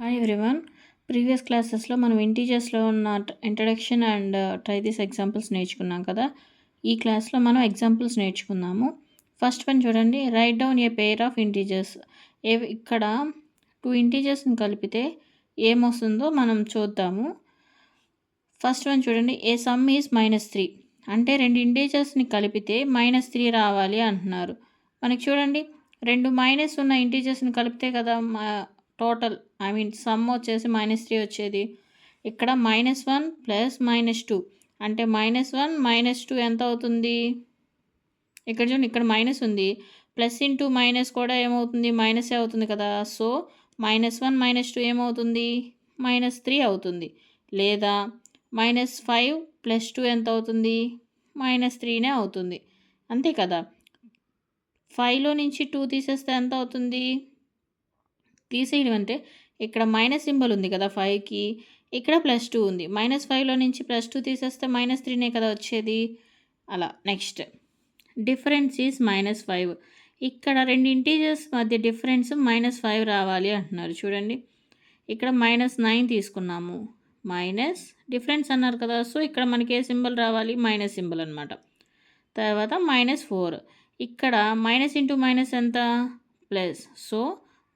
Hi everyone previous క్లాసెస్లో మనం ఇంటీజర్స్లో ఉన్న introduction and try this examples నేర్చుకున్నాం కదా. ఈ క్లాస్లో మనం ఎగ్జాంపుల్స్ నేర్చుకుందాము. ఫస్ట్ వన్ చూడండి. Write down a pair of integers a ఇక్కడ టూ ఇంటీజర్స్ని కలిపితే ఏమొస్తుందో మనం చూద్దాము. ఫస్ట్ వన్ చూడండి. A sum is minus three అంటే రెండు ఇంటీజర్స్ని కలిపితే మైనస్ త్రీ రావాలి అంటున్నారు. మనకి చూడండి. రెండు మైనస్ ఉన్న ఇంటీజర్స్ని కలిపితే కదా టోటల్ ఐ మీన్ సమ్ వచ్చేసి మైనస్ త్రీ వచ్చేది. ఇక్కడ minus one plus minus two అంటే మైనస్ వన్ మైనస్ టూ ఎంత అవుతుంది? ఇక్కడ చూడండి ఇక్కడ మైనస్ ఉంది. ప్లస్ ఇంటూ మైనస్ కూడా ఏమవుతుంది? మైనస్ అవుతుంది కదా? So minus one minus two ఏమవుతుంది? మైనస్ త్రీ అవుతుంది. లేదా మైనస్ ఫైవ్ ప్లస్ టూ ఎంత అవుతుంది? మైనస్ త్రీనే అవుతుంది. అంతే కదా? ఫైవ్లో నుంచి టూ తీసేస్తే ఎంత అవుతుంది? తీసేయడం అంటే ఇక్కడ మైనస్ సింబల్ ఉంది కదా ఫైవ్కి ఇక్కడ ప్లస్ టూ ఉంది. మైనస్ ఫైవ్లో నుంచి ప్లస్ టూ తీసేస్తే మైనస్ త్రీనే కదా వచ్చేది. అలా next difference is minus five ఇక్కడ రెండు ఇంటీజర్స్ మధ్య డిఫరెన్స్ మైనస్ ఫైవ్ రావాలి అంటున్నారు. చూడండి. ఇక్కడ మైనస్ నైన్ తీసుకున్నాము. మైనస్ డిఫరెన్స్ అన్నారు కదా. సో ఇక్కడ మనకి ఏ సింబల్ రావాలి? మైనస్ సింబల్ అనమాట తర్వాత మైనస్ ఫోర్ ఇక్కడ మైనస్ ఇంటూ మైనస్ ఎంత? Plus so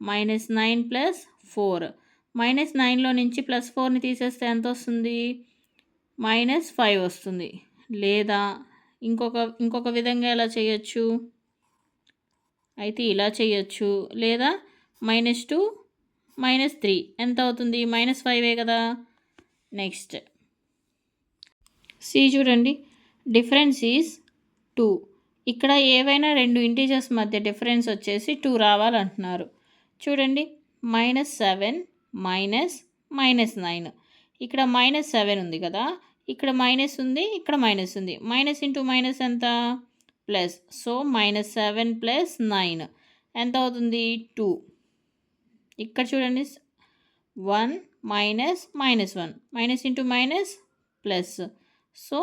minus nine plus four. Minus నైన్లో నుంచి ప్లస్ ఫోర్ని తీసేస్తే ఎంత వస్తుంది? మైనస్ ఫైవ్ వస్తుంది. లేదా ఇంకొక ఇంకొక విధంగా ఎలా చేయొచ్చు? అయితే ఇలా చేయొచ్చు. లేదా మైనస్ టూ మైనస్ త్రీ. ఎంత అవుతుంది? మైనస్ ఫైవే కదా? నెక్స్ట్. సి చూడండి. Difference is two. ఇక్కడ ఏవైనా రెండు ఇంటీజర్స్ మధ్య డిఫరెన్స్ వచ్చేసి టూ రావాలంటున్నారు. చూడండి. Minus seven minus minus nine ఇక్కడ మైనస్ సెవెన్ ఉంది కదా? ఇక్కడ మైనస్ ఉంది ఇక్కడ మైనస్ ఉంది. మైనస్ ఇంటూ మైనస్ ఎంత? Plus so minus seven plus nine ఎంత అవుతుంది? టూ ఇక్కడ చూడండి. One minus minus one minus into minus plus so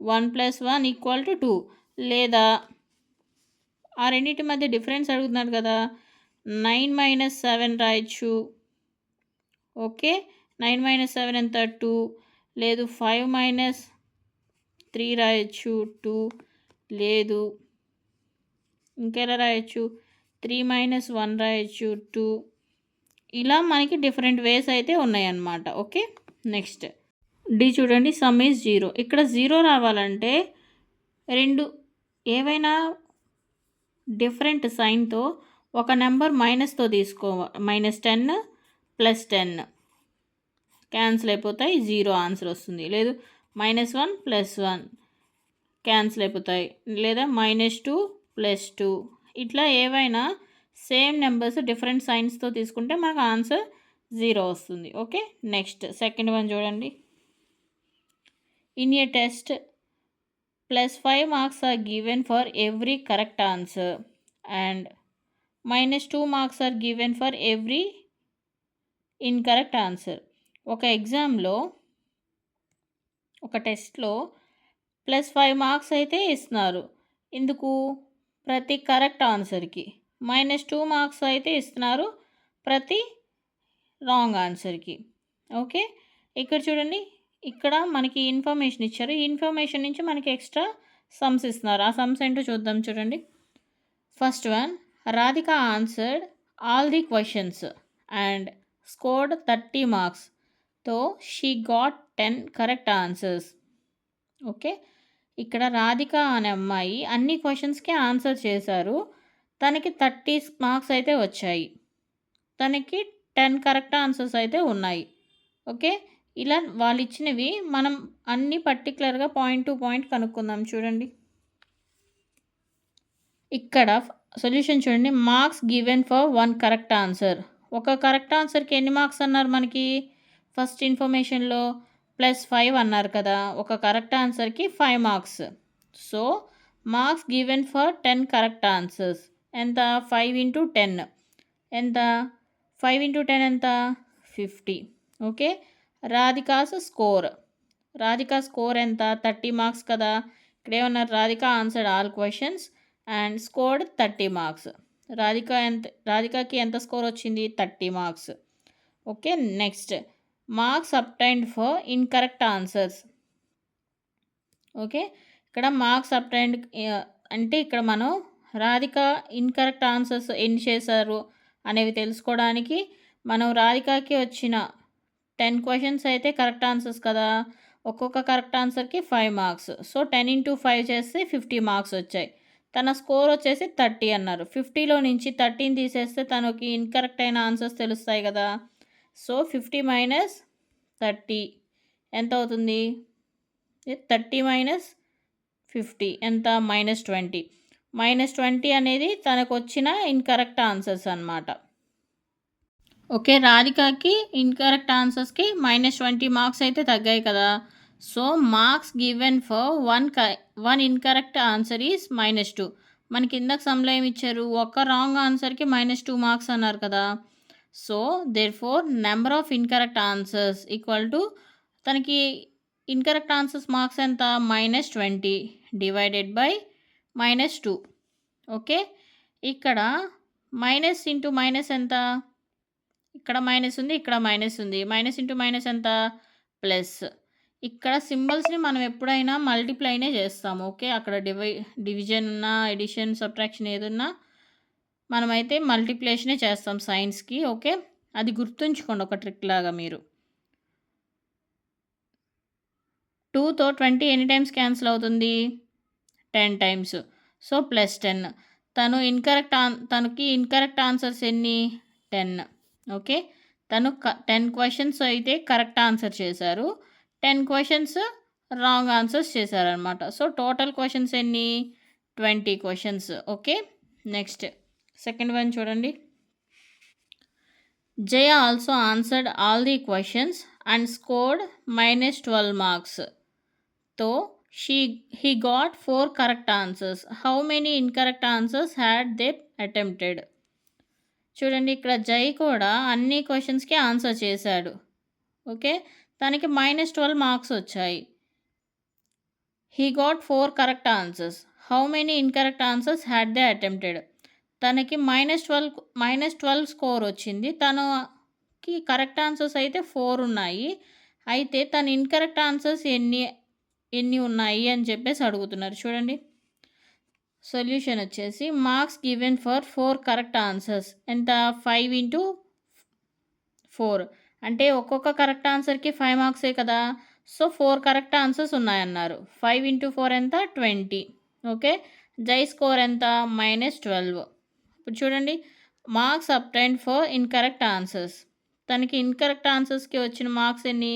one plus one equal to two లేదా? ఆ రెండింటి మధ్య డిఫరెన్స్ అడుగుతున్నారు కదా? నైన్ మైనస్ సెవెన్ రాయొచ్చు. ఓకే? నైన్ మైనస్ సెవెన్ ఎంత? టూ. లేదు ఫైవ్ మైనస్ త్రీ రాయొచ్చు. టూ. లేదు. ఇంకెలా రాయొచ్చు? త్రీ మైనస్ వన్ రాయొచ్చు. టూ. ఇలా మనకి డిఫరెంట్ వేస్ అయితే ఉన్నాయన్నమాట. ఓకే? నెక్స్ట్. డి చూడండి సమ్ ఈజ్ జీరో. ఇక్కడ జీరో రావాలంటే రెండు ఏవైనా డిఫరెంట్ సైన్తో ఒక నెంబర్ మైనస్తో తీసుకో minus ten plus ten cancel అయిపోతాయి జీరో ఆన్సర్ వస్తుంది. లేదు minus one plus one cancel అయిపోతాయి. లేదా మైనస్ టూ ప్లస్ టూ ఇట్లా ఏవైనా సేమ్ నెంబర్స్ డిఫరెంట్ సైన్స్తో తీసుకుంటే మనకు ఆన్సర్ జీరో వస్తుంది. ఓకే నెక్స్ట్ సెకండ్ వన్ చూడండి. In a test plus five marks are given for every correct answer and minus two marks are given for every incorrect answer ఒక ఎగ్జామ్లో ఒక టెస్ట్లో plus five marks అయితే ఇస్తున్నారు. ఎందుకు? ప్రతి కరెక్ట్ ఆన్సర్కి మైనస్ టూ మార్క్స్ అయితే ఇస్తున్నారు ప్రతి రాంగ్ ఆన్సర్కి ఓకే ఇక్కడ చూడండి. ఇక్కడ మనకి ఇన్ఫర్మేషన్ ఇచ్చారు. ఈ ఇన్ఫర్మేషన్ నుంచి మనకి ఎక్స్ట్రా సమ్స్ ఇస్తున్నారు. ఆ సమ్స్ ఏంటో చూద్దాం చూడండి. First one Radhika answered all the questions and scored thirty మార్క్స్తో she got ten correct answers okay ఇక్కడ రాధిక అనే అమ్మాయి అన్ని క్వశ్చన్స్కి ఆన్సర్ చేశారు. తనకి థర్టీ మార్క్స్ అయితే వచ్చాయి. తనకి టెన్ కరెక్ట్ ఆన్సర్స్ అయితే ఉన్నాయి. ఓకే ఇలా వాళ్ళు ఇచ్చినవి మనం అన్ని పర్టికులర్గా పాయింట్ టు పాయింట్ కనుక్కుందాం చూడండి. ఇక్కడ సొల్యూషన్ చూడండి. Marks given for one correct answer. ఒక కరెక్ట్ ఆన్సర్కి ఎన్ని మార్క్స్ అన్నారు మనకి? ఫస్ట్ ఇన్ఫర్మేషన్లో ప్లస్ ఫైవ్ అన్నారు కదా. ఒక correct ఆన్సర్కి five marks. So marks given for ten correct answers. ఎంత? Five into ten. ఎంత? ఫైవ్ ఇంటూ టెన్ ఎంత? Fifty. Okay? Radhika's score. Radhika score ఎంత? థర్టీ మార్క్స్ కదా. ఇక్కడ Radhika? Answered all questions. And scored thirty marks. Radhika ఎంత రాధికకి ఎంత score వచ్చింది? Thirty marks. Okay next. Marks obtained for incorrect answers. Okay ఇక్కడ marks obtained అంటే ఇక్కడ మనం రాధిక ఇన్కరెక్ట్ ఆన్సర్స్ ఎన్ని చేశారు అనేవి తెలుసుకోవడానికి మనం రాధికకి వచ్చిన టెన్ క్వశ్చన్స్ అయితే కరెక్ట్ ఆన్సర్స్ కదా? ఒక్కొక్క correct ఆన్సర్కి five marks. So ten into five చేస్తే ఫిఫ్టీ మార్క్స్ వచ్చాయి. తన స్కోర్ వచ్చేసి థర్టీ అన్నారు. ఫిఫ్టీలో నుంచి థర్టీని తీసేస్తే తనకి ఇన్కరెక్ట్ అయిన ఆన్సర్స్ తెలుస్తాయి కదా. సో ఫిఫ్టీ మైనస్ థర్టీ ఎంత అవుతుంది? థర్టీ మైనస్ ఫిఫ్టీ ఎంత? Minus twenty. మైనస్ ట్వంటీ అనేది తనకు వచ్చిన ఇన్కరెక్ట్ ఆన్సర్స్ అనమాట ఓకే రాధికకి ఇన్కరెక్ట్ ఆన్సర్స్కి మైనస్ ట్వంటీ మార్క్స్ అయితే తగ్గాయి కదా. So marks given for one క one incorrect answer is minus two మనకి ఇందాక సమ్లో ఏమి ఇచ్చారు? ఒక రాంగ్ ఆన్సర్కి మైనస్ టూ మార్క్స్ అన్నారు కదా. So therefore number of incorrect answers equal to తనకి ఇన్కరెక్ట్ ఆన్సర్స్ మార్క్స్ ఎంత? Minus twenty divided by minus two okay ఇక్కడ మైనస్ ఇంటూ మైనస్ ఎంత? ఇక్కడ మైనస్ ఉంది ఇక్కడ మైనస్ ఉంది. మైనస్ ఇంటూ మైనస్ ఎంత? ప్లస్ ఇక్కడ సింబల్స్ని మనం ఎప్పుడైనా మల్టిప్లైనే చేస్తాము ఓకే? అక్కడ డివై డివిజన్ ఉన్నా ఎడిషన్ సబ్ట్రాక్షన్ ఏదున్నా మనమైతే మల్టిప్లేషనే చేస్తాం సైన్స్కి ఓకే? అది గుర్తుంచుకోండి ఒక ట్రిక్ లాగా మీరు. టూతో ట్వంటీ ఎన్ని టైమ్స్ క్యాన్సిల్ అవుతుంది? Ten times. So plus ten. తను ఇన్కరెక్ట్ ఆన్ తనకి ఇన్కరెక్ట్ ఆన్సర్స్ ఎన్ని? టెన్. ఓకే? తను క టెన్ క్వశ్చన్స్ అయితే కరెక్ట్ ఆన్సర్ చేశారు. టెన్ క్వశ్చన్స్ రాంగ్ ఆన్సర్స్ చేశారనమాట సో టోటల్ క్వశ్చన్స్ ఎన్ని? Twenty questions. Okay next. Second one చూడండి. Jaya also answered all the questions and scored minus twelve marks. Though she he got four correct answers. How many incorrect answers had they attempted? చూడండి ఇక్కడ జై కూడా అన్ని క్వశ్చన్స్కి answer చేశాడు. Okay తనకి minus twelve marks వచ్చాయి. He got four correct answers how many incorrect answers had they attempted తనకి minus twelve minus twelve score వచ్చింది. తనకి కరెక్ట్ ఆన్సర్స్ అయితే ఫోర్ ఉన్నాయి. అయితే తన ఇన్కరెక్ట్ ఆన్సర్స్ ఎన్ని ఎన్ని ఉన్నాయి అని చెప్పేసి అడుగుతున్నారు. చూడండి. సొల్యూషన్ వచ్చేసి marks given for four correct answers ఎంత? ఫైవ్ ఇంటూ ఫోర్ అంటే ఒక్కొక్క కరెక్ట్ ఆన్సర్కి ఫైవ్ మార్క్సే కదా. సో ఫోర్ కరెక్ట్ ఆన్సర్స్ ఉన్నాయన్నారు. ఫైవ్ ఇంటూ ఫోర్ ఎంత? ట్వంటీ ఓకే జై స్కోర్ ఎంత? మైనస్ ట్వెల్వ్ ఇప్పుడు చూడండి. Marks obtained for incorrect answers తనకి ఇన్కరెక్ట్ ఆన్సర్స్కి వచ్చిన మార్క్స్ ఎన్ని?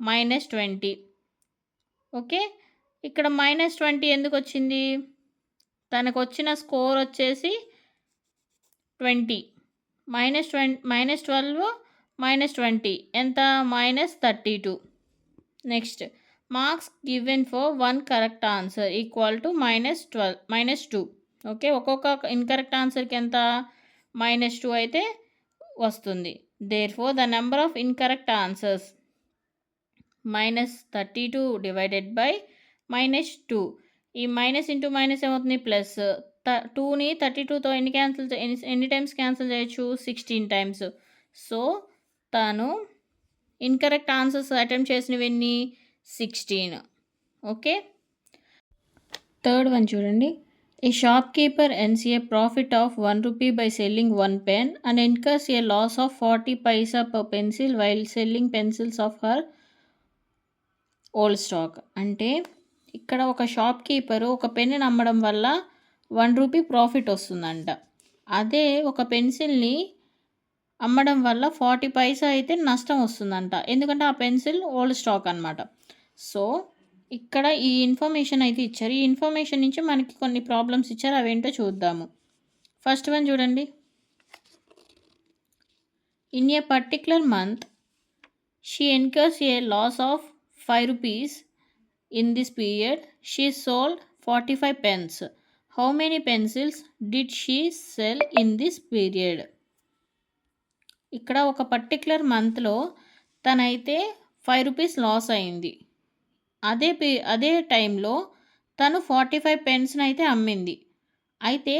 మైనస్ ట్వంటీ ఓకే ఇక్కడ మైనస్ ట్వంటీ ఎందుకు వచ్చింది? తనకు వచ్చిన స్కోర్ వచ్చేసి twenty minus twenty minus twelve minus twenty ఎంత? Minus thirty two next marks given for one correct answer equal to minus twelve minus two okay ఒక్కొక్క incorrect ఆన్సర్కి ఎంత? మైనస్ టూ అయితే వస్తుంది. Therefore the number of incorrect answers minus thirty two divided by minus two ఈ minus into minus ఏమవుతుంది? Plus త టూని thirty టూతో ఎన్ని క్యాన్సిల్ ఎన్ని ఎన్ని టైమ్స్ క్యాన్సిల్ చేయొచ్చు? సిక్స్టీన్ టైమ్స్ సో చెప్తాను. ఇన్కరెక్ట్ ఆన్సర్స్ అటెంప్ట్ చేసినవన్నీ సిక్స్టీన్ ఓకే థర్డ్ వన్ చూడండి. A shopkeeper earns a profit of one rupee by selling one pen and incurs a loss of forty paisa per pencil while selling pencils of her old stock అంటే ఇక్కడ ఒక shop keeper ఒక పెన్ని అమ్మడం వల్ల one rupee profit వస్తుందంట. అదే ఒక పెన్సిల్ని అమ్మడం వల్ల ఫార్టీ పైసా అయితే నష్టం వస్తుందంట. ఎందుకంటే ఆ పెన్సిల్ ఓల్డ్ స్టాక్ అనమాట సో ఇక్కడ ఈ ఇన్ఫర్మేషన్ అయితే ఇచ్చారు. ఈ ఇన్ఫర్మేషన్ నుంచి మనకి కొన్ని ప్రాబ్లమ్స్ ఇచ్చారు. అవేంటో చూద్దాము. ఫస్ట్ వన్ చూడండి. In a particular month she incurs a loss of five rupees in this period. She sold forty five pens. How many pencils did she sell in this period? ఇక్కడ ఒక particular మంత్లో తనైతే five rupees loss అయింది. అదే P అదే టైంలో తను forty five పెన్స్ని అయితే అమ్మింది. అయితే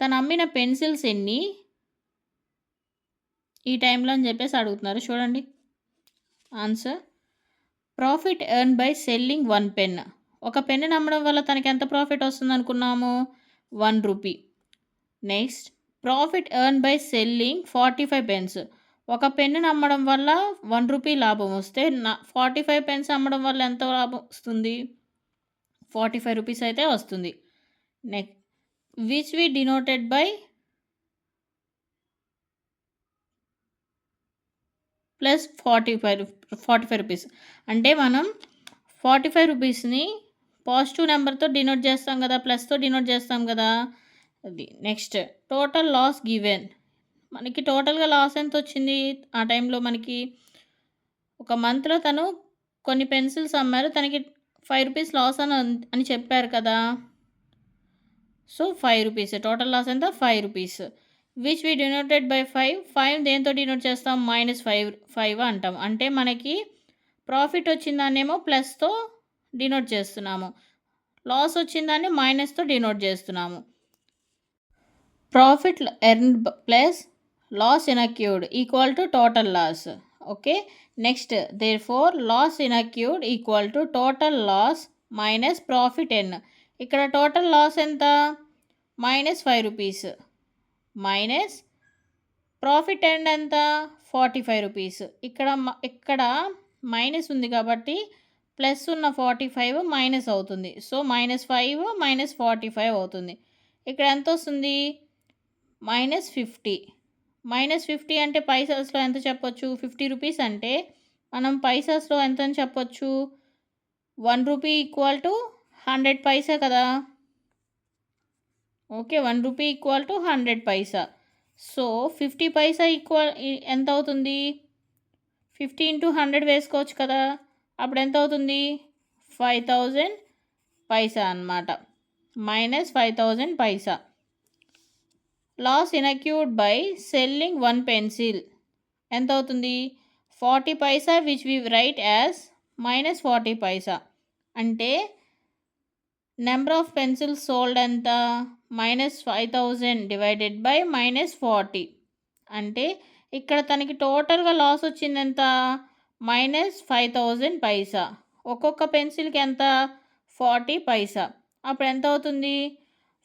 తను అమ్మిన పెన్సిల్స్ ఎన్ని? ఈ టైంలో అని చెప్పేసి అడుగుతున్నారు. చూడండి. Answer profit earn by selling one pen ఒక పెన్ను నమ్మడం వల్ల తనకి ఎంత ప్రాఫిట్ వస్తుంది అనుకున్నాము one rupee next profit earn by selling forty five pens. ఒక పెన్ను అమ్మడం వల్ల వన్ రూపీ లాభం వస్తే నా ఫార్టీ ఫైవ్ పెన్స్ అమ్మడం వల్ల ఎంత లాభం వస్తుంది? ఫార్టీ ఫైవ్ రూపీస్ అయితే వస్తుంది. Neck which we denoted by plus forty five forty five rupees. అంటే మనం ఫార్టీ ఫైవ్ రూపీస్ని పాజిటివ్ నెంబర్తో డినోట్ చేస్తాం కదా ప్లస్తో డినోట్ చేస్తాం కదా అది. నెక్స్ట్ టోటల్ లాస్ గివెన్ మనకి టోటల్గా లాస్ ఎంత వచ్చింది ఆ టైంలో మనకి ఒక మంత్లో తను కొన్ని పెన్సిల్స్ అమ్మారు. తనకి ఫైవ్ రూపీస్ లాస్ అని అని చెప్పారు కదా. So five rupees total loss ఎంత? Five rupees which we denoted by five five దేంతో డినోట్ చేస్తాం? మైనస్ ఫైవ్ ఫైవ్ అంటాం. అంటే మనకి ప్రాఫిట్ వచ్చిందాన్నేమో ప్లస్తో డినోట్ చేస్తున్నాము. లాస్ వచ్చిందాన్ని మైనస్తో డినోట్ చేస్తున్నాము. Profit earn plus loss incurred equal to total loss okay next therefore loss incurred equal to total loss minus profit earn ఇక్కడ టోటల్ లాస్ ఎంత? Minus five rupees minus profit earned ఎంత? Forty five rupees ఇక్కడ మ- ఇక్కడ minus ఉంది కాబట్టి plus ఉన్న forty five minus అవుతుంది. So minus five minus forty five అవుతుంది. ఇక్కడ ఎంత వస్తుంది? Minus fifty. మైనస్ ఫిఫ్టీ అంటే పైసస్లో ఎంత చెప్పొచ్చు? ఫిఫ్టీ రూపీస్ అంటే మనం పైసస్లో ఎంత అని చెప్పొచ్చు? One rupee equal to hundred paisa కదా? Okay one rupee equal to hundred paisa. So fifty paisa equal ఎంత అవుతుంది? ఫిఫ్టీ ఇంటూ హండ్రెడ్ వేసుకోవచ్చు కదా? అప్పుడు ఎంత అవుతుంది? ఫైవ్ థౌజండ్ పైసా అన్నమాట. Minus five thousand paisa. Loss incurred by selling one pencil. ఎంత అవుతుంది? Forty paisa which we write as minus forty paisa. అంటే నెంబర్ ఆఫ్ పెన్సిల్స్ సోల్డ్ ఎంత? Minus five thousand divided by minus forty. అంటే ఇక్కడ తనకి టోటల్గా loss వచ్చింది ఎంత? Minus five thousand paisa. ఒక్కొక్క పెన్సిల్కి ఎంత? ఫార్టీ పైసా. అప్పుడు ఎంత అవుతుంది?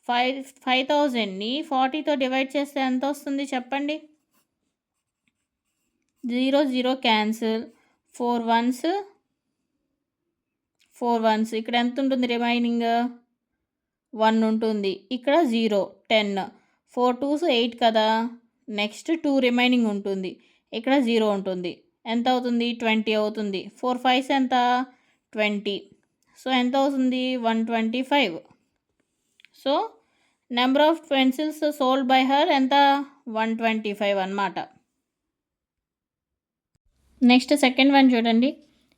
ఫైవ్ ఫైవ్ థౌజండ్ని ఫార్టీతో డివైడ్ చేస్తే ఎంత వస్తుంది చెప్పండి? Zero zero cancel. Four ones four ones. ఇక్కడ ఎంత ఉంటుంది రిమైనింగ్? వన్ ఉంటుంది. ఇక్కడ zero ten. Four twos eight కదా? నెక్స్ట్ టూ రిమైనింగ్ ఉంటుంది. ఇక్కడ జీరో ఉంటుంది. ఎంత అవుతుంది? ట్వంటీ అవుతుంది. ఫోర్ ఫైవ్స్ ఎంత? ట్వంటీ. సో ఎంత అవుతుంది? One twenty five. So number of pencils sold by her ఎంత? వన్ ట్వంటీ ఫైవ్ అనమాట నెక్స్ట్ సెకండ్ వన్ చూడండి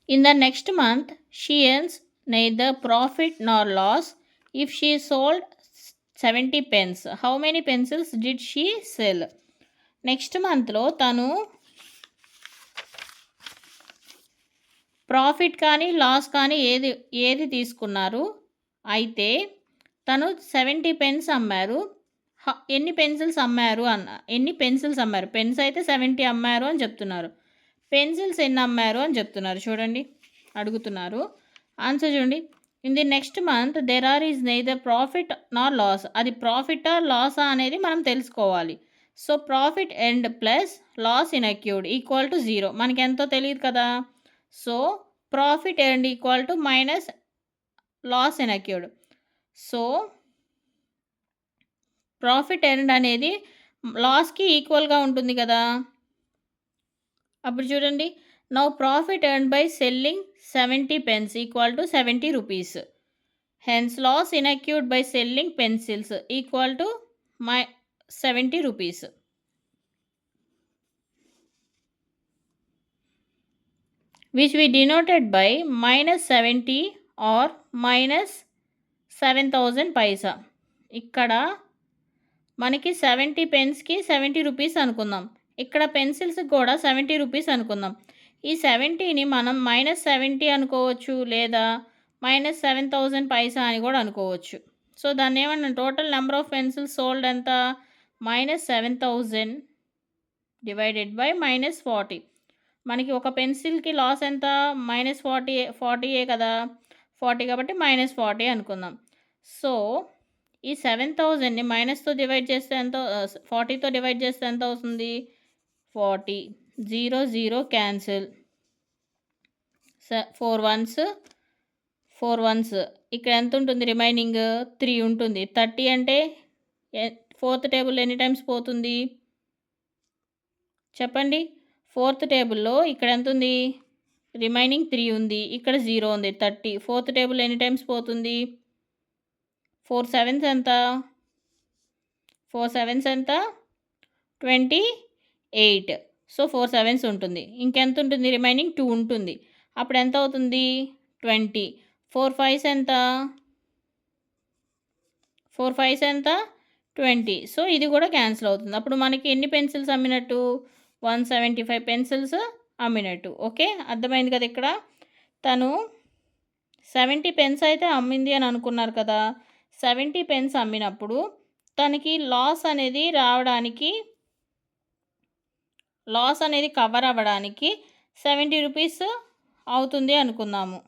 in the next month she earns neither profit nor loss if she sold seventy pens how many pencils did she sell next మంత్లో తను profit కానీ loss కానీ ఏది ఏది తీసుకున్నారు? అయితే తను సెవెంటీ పెన్స్ అమ్మారు. ఎన్ని పెన్సిల్స్ అమ్మారు అన్న ఎన్ని పెన్సిల్స్ అమ్మారు? పెన్స్ అయితే సెవెంటీ అమ్మారు అని చెప్తున్నారు. పెన్సిల్స్ ఎన్ని అమ్మారు అని చెప్తున్నారు చూడండి అడుగుతున్నారు. ఆన్సర్ చూడండి. In the next month there are is neither profit nor loss అది ప్రాఫిట్ ఆర్ లాసా అనేది మనం తెలుసుకోవాలి. So profit earned plus loss incurred equal to zero మనకి ఎంతో తెలియదు కదా? So profit earned equal to minus loss incurred so profit earn అనేది లాస్కి ఈక్వల్గా ఉంటుంది కదా. అప్పుడు చూడండి. Now profit earn by selling seventy pens equal to seventy rupees hence loss incurred by selling pencils equal to my seventy rupees which we denoted by minus seventy or minus seven thousand paisa ఇక్కడ మనకి seventy పెన్స్కి seventy rupees అనుకుందాం ఇక్కడ పెన్సిల్స్కి కూడా seventy rupees అనుకుందాం ఈ సెవెంటీని మనం minus seventy అనుకోవచ్చు లేదా మైనస్ సెవెన్ థౌజండ్ పైసా అని కూడా అనుకోవచ్చు సో దాన్ని ఏమన్నా total number of pencils sold ఎంత minus seven thousand divided by minus forty మనకి ఒక పెన్సిల్కి లాస్ ఎంత మైనస్ ఫార్టీ ఫార్టీయే కదా ఫార్టీ కాబట్టి మైనస్ ఫార్టీ అనుకుందాం. సో ఈ సెవెన్ థౌజండ్ని మైనస్తో డివైడ్ చేస్తే ఎంత ఫార్టీతో డివైడ్ చేస్తే ఎంత అవుతుంది? Forty zero zero cancel four ones four ones ఇక్కడ ఎంత ఉంటుంది రిమైనింగ్ త్రీ ఉంటుంది. థర్టీ అంటే ఫోర్త్ టేబుల్ ఎన్ని టైమ్స్ పోతుంది? చెప్పండి. ఫోర్త్ టేబుల్లో ఇక్కడ ఎంత ఉంది? రిమైనింగ్ త్రీ ఉంది. ఇక్కడ జీరో ఉంది థర్టీ ఫోర్త్ టేబుల్ ఎన్ని టైమ్స్ పోతుంది? ఫోర్ సెవెన్స్ ఎంత? ఫోర్ సెవెన్స్ ఎంత? Twenty eight. So four sevens ఉంటుంది. ఇంకెంత ఉంటుంది? రిమైనింగ్ టూ ఉంటుంది. అప్పుడు ఎంత అవుతుంది? ట్వంటీ. ఫోర్ ఫైవ్స్ ఎంత? ఫోర్ ఫైవ్స్ ఎంత? ట్వంటీ. సో ఇది కూడా క్యాన్సిల్ అవుతుంది. అప్పుడు మనకి ఎన్ని పెన్సిల్స్ అమ్మినట్టు? వన్ సెవెంటీ ఫైవ్ పెన్సిల్స్ అమ్మినట్టు. ఓకే? అర్థమైంది కదా ఇక్కడ? తను సెవెంటీ పెన్స్ అయితే అమ్మింది అని అనుకున్నారు కదా. సెవెంటీ పెన్స్ అమ్మినప్పుడు తనకి లాస్ అనేది రావడానికి లాస్ అనేది కవర్ అవ్వడానికి సెవెంటీ రూపీస్ అవుతుంది అనుకుందాము.